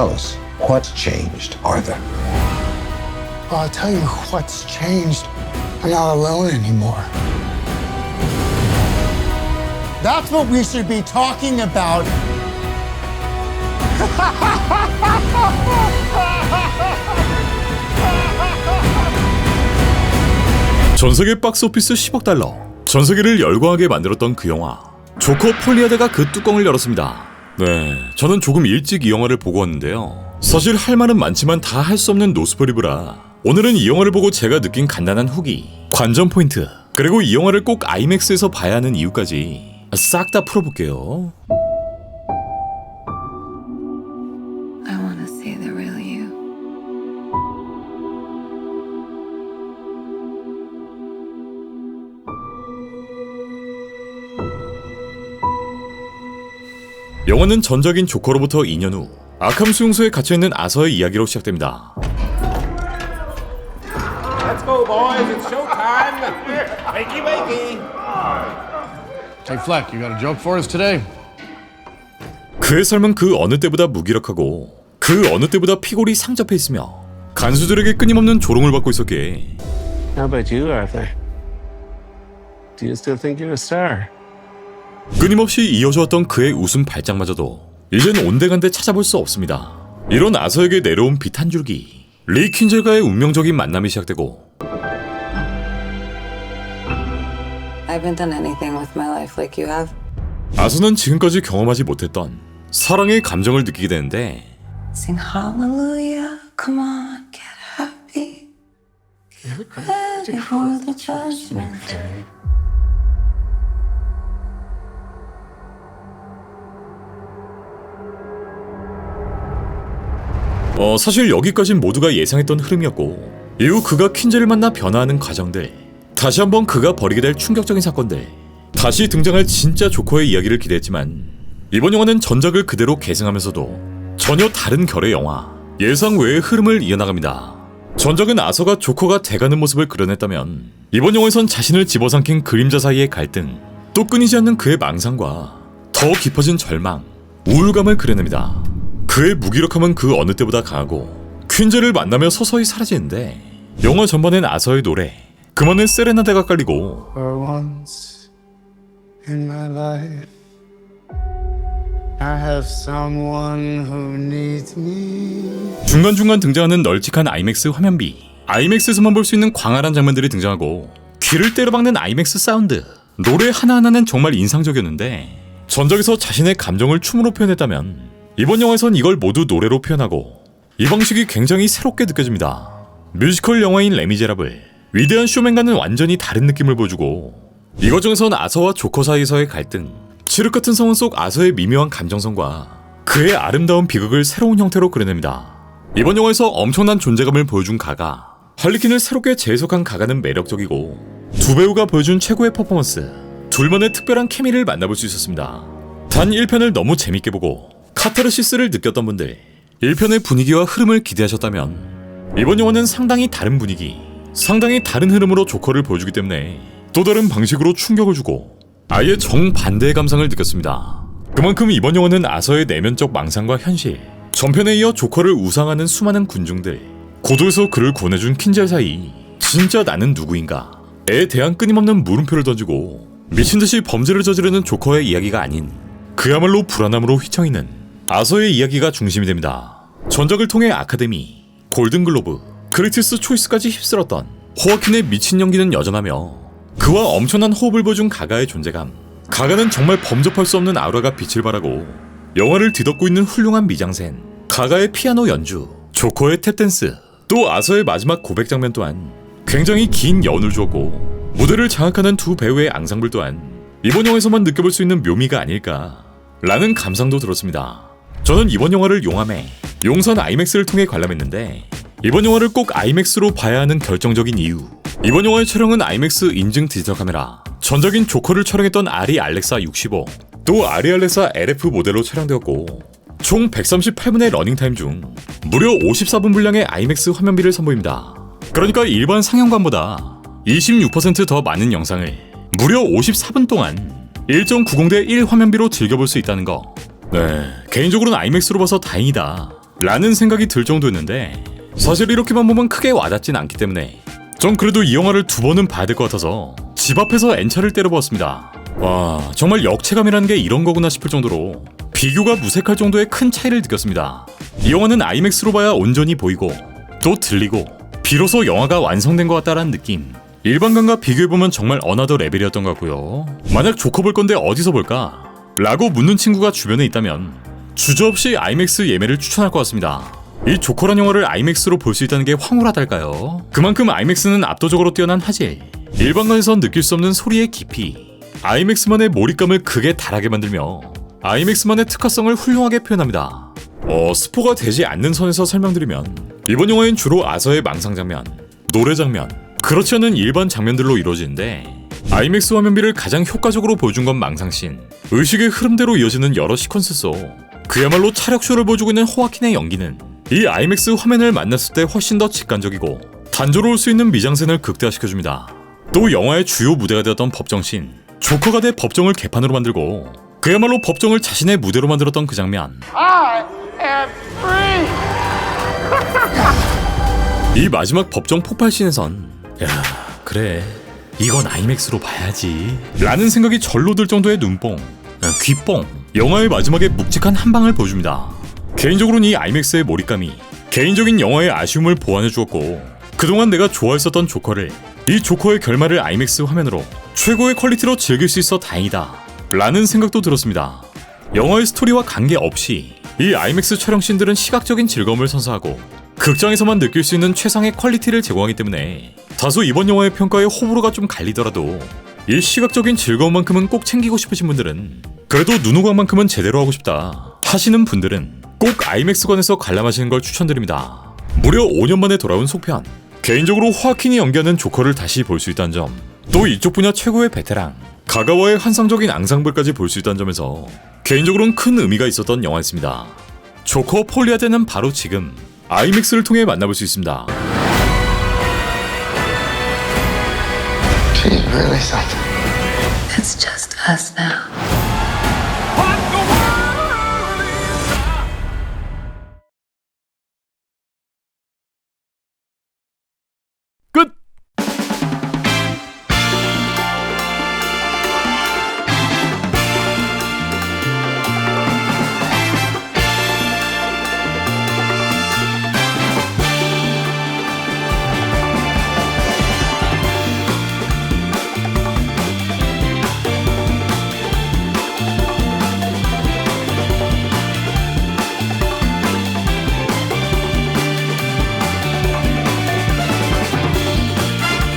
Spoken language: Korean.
Tell us, what's changed, Arthur? Well, I'll tell you what's changed. I'm not alone anymore. That's what we should be talking about. 전 세계 박스오피스 10억 달러, 전 세계를 열광하게 만들었던 그 영화. 조커 폴리아드가 그 뚜껑을 열었습니다. 네, 저는 조금 일찍 이 영화를 보고 왔는데요. 사실 할 말은 많지만 다 할 수 없는 노스프리브라 오늘은 이 영화를 보고 제가 느낀 간단한 후기, 관전 포인트, 그리고 이 영화를 꼭 아이맥스에서 봐야 하는 이유까지 싹 다 풀어볼게요. I want to see the real you. 영화는 전작인 조커로부터 2년 후 아캄 수용소에 갇혀있는 아서의 이야기로 시작됩니다. Let's go, boys. It's showtime. wakey, wakey. Hey, Fleck, you got a joke for us today? 그의 삶은 그 어느 때보다 무기력하고 그 어느 때보다 피골이 상접해 있으며 간수들에게 끊임없는 조롱을 받고 있었기에 How about you, Arthur? Do you still think you're a star? 끊임없이 이어져왔던 그의 웃음 발작마저도 이젠 온데간데 찾아볼 수 없습니다. 이런 아서에게 내려온 빛 한 줄기 리 퀸젤과의 운명적인 만남이 시작되고 like. 아서는 지금까지 경험하지 못했던 사랑의 감정을 느끼게 되는데 어, 사실 여기까진 모두가 예상했던 흐름이었고 이후 그가 퀸즈를 만나 변화하는 과정들 다시 한번 그가 벌이게 될 충격적인 사건들 다시 등장할 진짜 조커의 이야기를 기대했지만 이번 영화는 전작을 그대로 계승하면서도 전혀 다른 결의 영화 예상 외의 흐름을 이어나갑니다. 전작은 아서가 조커가 돼가는 모습을 그려냈다면 이번 영화에선 자신을 집어삼킨 그림자 사이의 갈등 또 끊이지 않는 그의 망상과 더 깊어진 절망 우울감을 그려냅니다 그의 무기력함은 그 어느 때보다 강하고 퀸즈를 만나며 서서히 사라지는데 영화 전반엔 아서의 노래 그만의 세레나데가 깔리고. 중간중간 등장하는 널찍한 아이맥스 화면비 아이맥스에서만 볼 수 있는 광활한 장면들이 등장하고 귀를 때려박는 아이맥스 사운드 노래 하나하나는 정말 인상적이었는데 전작에서 자신의 감정을 춤으로 표현했다면 이번 영화에선 이걸 모두 노래로 표현하고 이 방식이 굉장히 새롭게 느껴집니다 뮤지컬 영화인 레미제라블 위대한 쇼맨과는 완전히 다른 느낌을 보여주고 이 과정에선 아서와 조커 사이에서의 갈등 칠흑 같은 상황 속 아서의 미묘한 감정선과 그의 아름다운 비극을 새로운 형태로 그려냅니다. 이번 영화에서 엄청난 존재감을 보여준 가가 할리퀸을 새롭게 재해석한 가가는 매력적이고 두 배우가 보여준 최고의 퍼포먼스 둘만의 특별한 케미를 만나볼 수 있었습니다. 단 1편을 너무 재밌게 보고 카타르시스를 느꼈던 분들 1편의 분위기와 흐름을 기대하셨다면 이번 영화는 상당히 다른 분위기 상당히 다른 흐름으로 조커를 보여주기 때문에 또 다른 방식으로 충격을 주고 아예 정반대의 감상을 느꼈습니다. 그만큼 이번 영화는 아서의 내면적 망상과 현실, 전편에 이어 조커를 우상하는 수많은 군중들, 고도에서 그를 구원해준 킨젤 사이, 진짜 나는 누구인가?에 대한 끊임없는 물음표를 던지고 미친 듯이 범죄를 저지르는 조커의 이야기가 아닌 그야말로 불안함으로 휘청이는 아서의 이야기가 중심이 됩니다. 전작을 통해 아카데미, 골든글로브, 크리티스 초이스까지 휩쓸었던 호아킨의 미친 연기는 여전하며 그와 엄청난 호흡을 보여준 가가의 존재감. 가가는 정말 범접할 수 없는 아우라가 빛을 발하고 영화를 뒤덮고 있는 훌륭한 미장센, 가가의 피아노 연주, 조커의 탭댄스, 또 아서의 마지막 고백 장면 또한 굉장히 긴 여운을 주었고 무대를 장악하는 두 배우의 앙상블 또한 이번 영화에서만 느껴볼 수 있는 묘미가 아닐까 라는 감상도 들었습니다. 저는 이번 영화를 용암에 용산 아이맥스를 통해 관람했는데 이번 영화를 꼭 아이맥스로 봐야 하는 결정적인 이유 이번 영화의 촬영은 아이맥스 인증 디지털 카메라 전작인 조커를 촬영했던 아리 알렉사 65, 또 아리 알렉사 LF 모델로 촬영되었고 총 138분의 러닝타임 중 무려 54분 분량의 아이맥스 화면비를 선보입니다. 그러니까 일반 상영관보다 26%더 많은 영상을 무려 54분 동안 1.90대 1 화면비로 즐겨볼 수 있다는 거. 네, 개인적으로는 아이맥스로 봐서 다행이다 라는 생각이 들 정도였는데 사실 이렇게만 보면 크게 와닿진 않기 때문에 전 그래도 이 영화를 두 번은 봐야 될 것 같아서 집 앞에서 N차를 때려보았습니다. 와 정말 역체감이라는 게 이런 거구나 싶을 정도로 비교가 무색할 정도의 큰 차이를 느꼈습니다. 이 영화는 아이맥스로 봐야 온전히 보이고 또 들리고 비로소 영화가 완성된 것 같다라는 느낌. 일반관과 비교해보면 정말 어나더 레벨이었던 것 같고요. 만약 조커 볼 건데 어디서 볼까? 라고 묻는 친구가 주변에 있다면 주저없이 아이맥스 예매를 추천할 것 같습니다. 이 조커란 영화를 아이맥스로 볼 수 있다는 게 황홀하달까요? 그만큼 아이맥스는 압도적으로 뛰어난 화질, 일반관에선 느낄 수 없는 소리의 깊이, 아이맥스만의 몰입감을 극에 달하게 만들며 아이맥스만의 특화성을 훌륭하게 표현합니다. 어, 스포가 되지 않는 선에서 설명드리면 이번 영화엔 주로 아서의 망상 장면, 노래 장면, 그렇지 않은 일반 장면들로 이루어지는데 아이맥스 화면비를 가장 효과적으로 보여준 건 망상씬, 의식의 흐름대로 이어지는 여러 시퀀스 속 그야말로 차력쇼를 보여주고 있는 호아킨의 연기는 이 아이맥스 화면을 만났을 때 훨씬 더 직관적이고 단조로울 수 있는 미장센을 극대화시켜줍니다. 또 영화의 주요 무대가 되었던 법정씬, 조커가 돼 법정을 개판으로 만들고 그야말로 법정을 자신의 무대로 만들었던 그 장면. 이 마지막 법정 폭발씬에선 야 그래 이건 아이맥스로 봐야지. 라는 생각이 절로 들 정도의 눈뽕 아, 귀뽕 영화의 마지막에 묵직한 한 방을 보여줍니다. 개인적으로는 이 아이맥스의 몰입감이 개인적인 영화의 아쉬움을 보완해 주었고 그동안 내가 좋아했었던 조커를 이 조커의 결말을 아이맥스 화면으로 최고의 퀄리티로 즐길 수 있어 다행이다 라는 생각도 들었습니다. 영화의 스토리와 관계없이 이 아이맥스 촬영 씬들은 시각적인 즐거움을 선사하고 극장에서만 느낄 수 있는 최상의 퀄리티를 제공하기 때문에 다소 이번 영화의 평가에 호불호가 좀 갈리더라도 이 시각적인 즐거움만큼은 꼭 챙기고 싶으신 분들은 그래도 눈호강만큼은 제대로 하고 싶다 하시는 분들은 꼭 아이맥스관에서 관람하시는 걸 추천드립니다. 무려 5년 만에 돌아온 속편. 개인적으로 호아킨이 연기하는 조커를 다시 볼 수 있다는 점, 또 이쪽 분야 최고의 베테랑 가가와의 환상적인 앙상블까지 볼 수 있다는 점에서 개인적으로는 큰 의미가 있었던 영화였습니다. 조커 폴리아드는 바로 지금 아이맥스를 통해 만나볼 수 있습니다. She's really something. It's just us now.